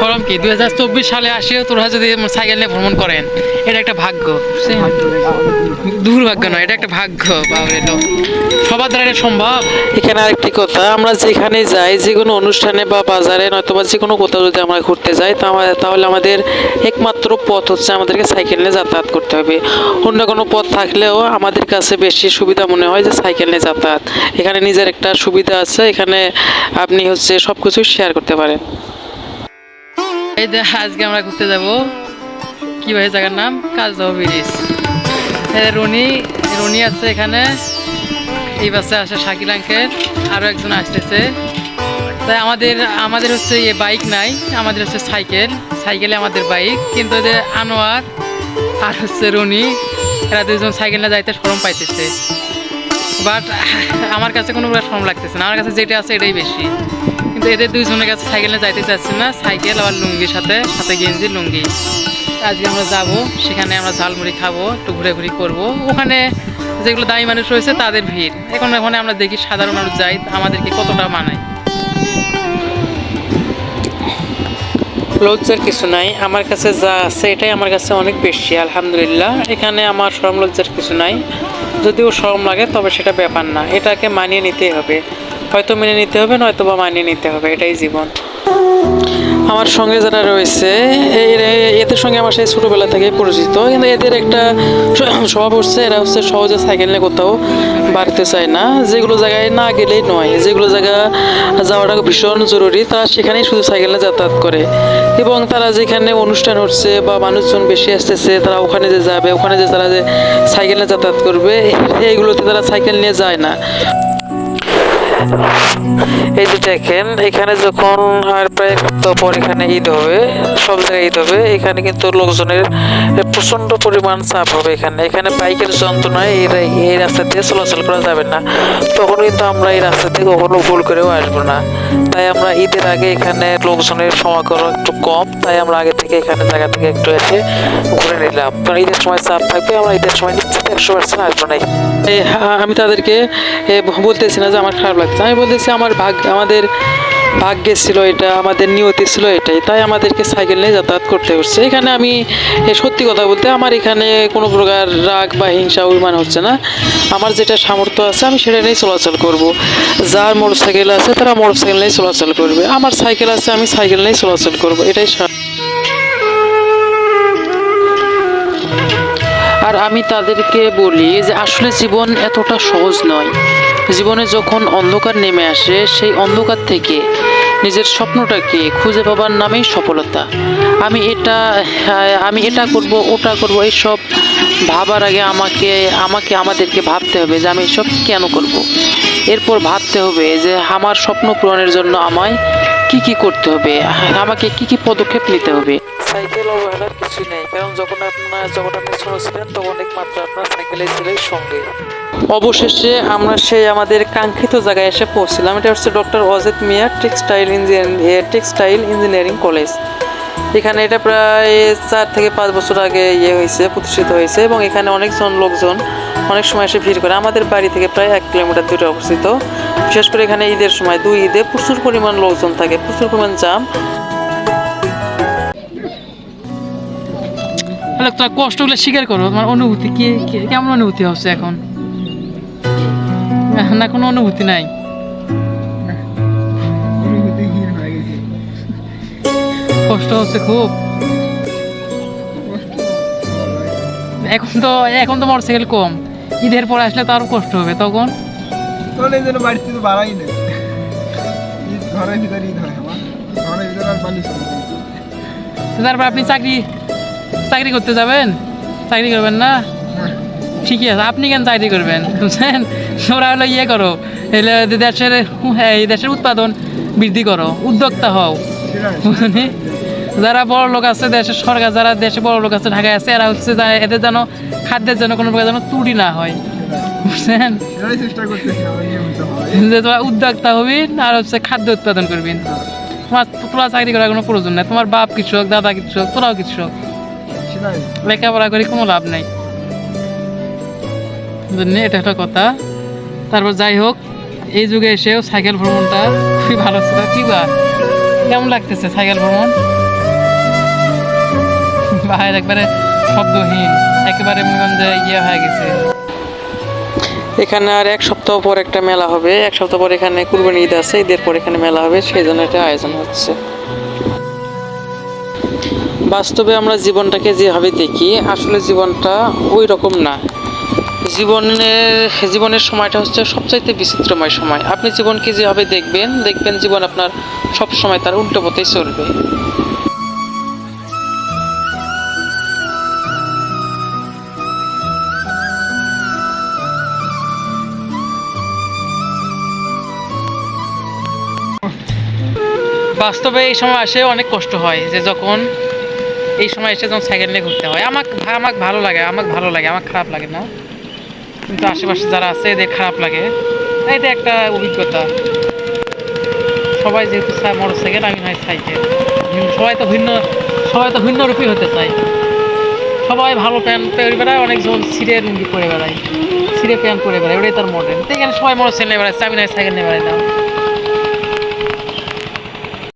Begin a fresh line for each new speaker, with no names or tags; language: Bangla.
ফরম কি দুই হাজার চব্বিশ সালে আসেও তোরা যদি সাইকেল নিয়ে ভ্রমণ করেন, এটা একটা ভাগ্য? দুর্ভাগ্য নয় এটা একটা ভাগ্য বাবরে তো সবার দ্বারা এটা সম্ভব?
এখানে আরেকটি কথা আমরা যেখানে যাই যে কোনো অনুষ্ঠানে বা বাজারে নয়তো বা যে কোনো কোথাও যদি আমরা ঘুরতে যাই তা তাহলে আমাদের একমাত্র পথ হচ্ছে আমাদেরকে সাইকেল নিয়ে যাতায়াত করতে হবে। অন্য কোনো পথ থাকলেও আমাদের কাছে বেশি সুবিধা মনে হয় যে সাইকেল নিয়ে যাতায়াত। এখানে নিজের একটা সুবিধা আছে এখানে আপনি হচ্ছে সব কিছু শেয়ার করতে পারেন।
এই যে আজকে আমরা ঘুরতে যাব। কি ভাই জায়গার নাম? কাজদাহ ব্রিজ। রনি রনি আছে এখানে। এই বাসে আসে শাকিল আঙ্কেল আরও একজন আসতেছে। তাই আমাদের আমাদের হচ্ছে ইয়ে বাইক নাই, আমাদের হচ্ছে সাইকেল। সাইকেলে আমাদের বাইক, কিন্তু যে আনোয়ার আর হচ্ছে রনি, এরা দুজন সাইকেলে যাইতে সরম পাইতেছে। বাট আমার কাছে কোনো সরম লাগতেছে না। আমার কাছে যেটা আছে এটাই বেশি। কিন্তু এদের দুইজনের কাছে সাইকেলে যাইতে চাচ্ছি না, সাইকেল আর লুঙ্গির সাথে সাথে গেঞ্জি, লুঙ্গি। আজকে আমরা যাব, সেখানে আমরা ঝালমুড়ি খাব, একটু ঘুরে ঘুরি করব। ওখানে যেগুলো দামি মানুষ রয়েছে, তাদের ভিড়। এখন ওখানে আমরা দেখি সাধারণ মানুষ যাই, আমাদেরকে কতটা মানায়।
লজ্জার কিছু নাই, আমার কাছে যা আছে এটাই আমার কাছে অনেক বেশি, আলহামদুলিল্লাহ। এখানে আমার শরম লজ্জার কিছু নাই। যদিও শরম লাগে, তবে সেটা ব্যাপার না। এটাকে মানিয়ে নিতেই হবে। হয়তো মেনে নিতে হবে নয়তো বা মানিয়ে নিতে হবে, এটাই জীবন। আমার সঙ্গে যারা রয়েছে এই এদের সঙ্গে আমার সেই ছোটোবেলা থেকে পরিচিত, কিন্তু এদের একটা স্বভাব হচ্ছে এরা হচ্ছে সহজে সাইকেল নিয়ে কোথাও বাড়তে চায় না। যেগুলো জায়গায় না গেলেই নয়, যেগুলো জায়গা যাওয়াটা ভীষণ জরুরি, তারা সেখানেই শুধু সাইকেল যাতায়াত করে। এবং তারা যেখানে অনুষ্ঠান হচ্ছে বা মানুষজন বেশি আসতেছে, তারা ওখানে যে যাবে, ওখানে যে তারা যে সাইকেল যাতায়াত করবে এইগুলোতে তারা সাইকেল নিয়ে যায় না। এই যে দেখেন, এখানে যখন আর প্রায় সপ্তাহ পর এখানে ঈদ হবে, সব জায়গায় ঈদ হবে, এখানে কিন্তু লোকজনের প্রচণ্ড পরিমাণ চাপ হবে এখানে। এখানে বাইকের যন্ত্রণায় এই রাস্তা দিয়ে চলাচল করা যাবে না। তখন কিন্তু আমরা এই রাস্তা দিয়ে কখনো ভুল করেও আসব না। তাই আমরা ঈদের আগে এখানে লোকজনের সমাগম একটু কম, তাই আমরা আগে থেকে এখানে জায়গা থেকে একটু এসে ঘুরে নিলাম। কারণ ঈদের সময় চাপ থাকবে, আমরা ঈদের সময় নিশ্চিত একশো পার্সেন্ট আসব না। আমি তাদেরকে বলতেছি না যে আমার খারাপ লাগছে আমি বলতেছি আমার ভাগ্য, আমাদের ভাগ্যে ছিল এটা, আমাদের নিয়তি ছিল এটাই, তাই আমাদেরকে সাইকেল নিয়ে যাতায়াত করতে হচ্ছে। এখানে আমি সত্যি কথা বলতে আমার এখানে কোনো প্রকার রাগ বা হিংসা, অভিমান হচ্ছে না। আমার যেটা সামর্থ্য আছে, আমি সেটা নিয়েই চলাচল করব। যার মোটর সাইকেল আছে, তারা মোটর সাইকেল নিয়ে চলাচল করবে। আমার সাইকেল আছে, আমি সাইকেল নিয়েই চলাচল করব, এটাই। আর আমি তাদেরকে বলি যে, আসলে জীবন এতটা সহজ নয়। জীবনে যখন অন্ধকার নেমে আসে, সেই অন্ধকার থেকে নিজের স্বপ্নটাকে খুঁজে পাবার নামেই সফলতা আমি এটা আমি এটা করব, ওটা করব এইসব ভাবার আগে আমাকে আমাকে আমাদেরকে ভাবতে হবে যে আমি এসব কেন করব। এরপর ভাবতে হবে যে আমার স্বপ্ন পূরণের জন্য আমায় কি কি করতে হবে, আমাকে কি কি পদক্ষেপ নিতে হবে সাইকেল অবহেলার কিছু নেই। কারণ যখন আপনার যখন আপনি ছোট ছিলেন, তখন একমাত্র আপনার সাইকেলে ছিলেন সঙ্গে। অবশেষে আমরা সেই আমাদের কাঙ্ক্ষিত জায়গায় এসে পৌঁছলাম। এটা হচ্ছে doctor Ajit Mia textile engineering textile engineering college. এখানে এটা প্রায় চার থেকে পাঁচ বছর আগে ইয়ে হয়েছে, প্রতিষ্ঠিত হয়েছে এবং এখানে অনেকজন লোকজন অনেক সময় এসে ভিড় করে। আমাদের বাড়ি থেকে প্রায় এক কিলোমিটার দূরে অবস্থিত। বিশেষ করে এখানে ঈদের সময় দুই ঈদে প্রচুর পরিমাণ লোকজন থাকে, প্রচুর পরিমাণ জাম।
তাহলে তোমার কষ্টগুলো স্বীকার করো তোমার অনুভূতি কি কেমন অনুভূতি হচ্ছে এখন? না কোনো অনুভূতি নাই। কষ্ট হচ্ছে খুব। এখন তো এখন তো মোটরসাইকেল কম। ঈদের পরে আসলে তো আরও কষ্ট হবে তখন?
তাহলে এই জন্য বাড়িতে তো বাড়াই নেই। ঈদ ঘরের ভিতরে ঈদ হয় আমার ঘরের ভিতরে আর বালি চলে না।
তো তারপর আপনি চাকরি চাকরি করতে যাবেন? চাকরি করবেন না? ঠিকই আছে আপনি কেন চাকরি করবেন? বুঝছেন? তোমরা হলো ইয়ে করো এলে দেশের এই দেশের উৎপাদন বৃদ্ধি করো উদ্যোক্তা হও। বুঝলি? যারা বড় লোক আছে দেশের সরকার যারা দেশে বড় লোক আছে ঢাকায় আছে এরা হচ্ছে যা- এদের যেন খাদ্যের জন্য কোনো প্রকার যেন ত্রুটি না হয়। বুঝছেন? যে তোমার উদ্যোক্তা হবি আর হচ্ছে খাদ্য উৎপাদন করবি। তোমার তোরা চাকরি করার কোনো প্রয়োজন নেই। তোমার বাপ কৃষক দাদা কৃষক তোরাও কৃষক লেখাপড়া করে কোনো লাভ নাই। বুঝলেন এটা একটা কথা। তারপর যাই হোক এই যুগে এসেও সাইকেল ভ্রমণটা খুবই ভালো ছিল। কি বা?
কেমন লাগতেছে সাইকেল ভ্রমণ? বাইরে একবারে শব্দহীন। একেবারে মনে ইয়ে হয়ে গেছে।
এখানে আর এক সপ্তাহ পর একটা মেলা হবে। এক সপ্তাহ পর এখানে কুরবানি ঈদ আছে ঈদের পর এখানে মেলা হবে সেই জন্য এটা আয়োজন হচ্ছে। বাস্তবে আমরা জীবনটাকে যেভাবে দেখি, আসলে জীবনটা ওই রকম না। জীবনের জীবনের সময়টা হচ্ছে সবচাইতে বিচিত্রময় সময়। আপনি জীবনকে যেভাবে দেখবেন দেখবেন জীবন আপনার সব সময় তার উল্টো পথেই চলবে।
বাস্তবে এই সময় আসে অনেক কষ্ট হয়, যে যখন এই সময় এসে যখন সাইকেল নিয়ে ঘুরতে হয়, আমাকে আমাকে ভালো লাগে, আমাকে ভালো লাগে আমার খারাপ লাগে না? কিন্তু আশেপাশে যারা আছে, এদের খারাপ লাগে। এটা একটা অভিজ্ঞতা। সবাই যেহেতু মোটর সাইকেল, আমি নয় সাইকেল। সবাই তো ভিন্ন সবাই তো ভিন্ন রূপী হতে চায়। সবাই ভালো প্যান্ট পরে বেড়ায়, অনেকজন ছিঁড়ে লুঙ্গি পরে বেড়ায়। ছিঁড়ে প্যান্ট পরে বেড়ায়, ওটাই তার মডেল তো এখানে সবাই মোটর সাইকেল নিয়ে বেড়াচ্ছে আমি নয় সাইকেল নিয়ে বেড়াই না।